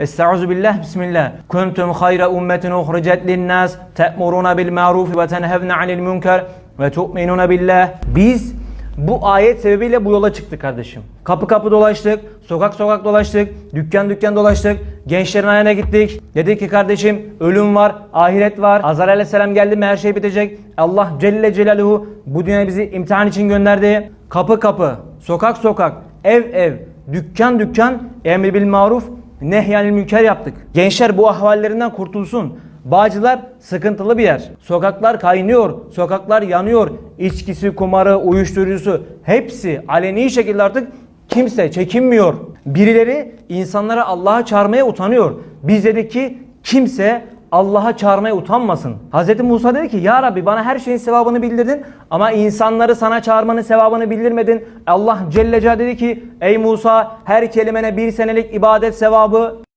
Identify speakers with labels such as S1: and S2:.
S1: Estaizu billah, bismillah. Kuntum hayra ummetin uhricet linnas, te'muruna bil ma'ruf ve tenhevne anil münker ve tu'minuna billah. Biz bu ayet sebebiyle bu yola çıktık kardeşim. Kapı kapı dolaştık, sokak sokak dolaştık, dükkan dükkan dolaştık, gençlerin ayağına gittik. Dedik ki kardeşim ölüm var, ahiret var. Azar aleyhisselam geldi mi her şey bitecek. Allah Celle Celaluhu bu dünyaya bizi imtihan için gönderdi. Kapı kapı, sokak sokak, ev ev, dükkan dükkan emri bil maruf, nehyanil münker yaptık. Gençler bu ahvallerinden kurtulsun. Bağcılar sıkıntılı bir yer. Sokaklar kaynıyor, sokaklar yanıyor. İçkisi, kumarı, uyuşturucusu hepsi aleni şekilde artık kimse çekinmiyor. Birileri insanlara Allah'a çağırmaya utanıyor. Biz dedik ki kimse Allah'a çağırmaya utanmasın. Hz. Musa dedi ki ya Rabbi bana her şeyin sevabını bildirdin ama insanları sana çağırmanın sevabını bildirmedin. Allah Celle Celaluhu dedi ki ey Musa her kelimene bir senelik ibadet sevabı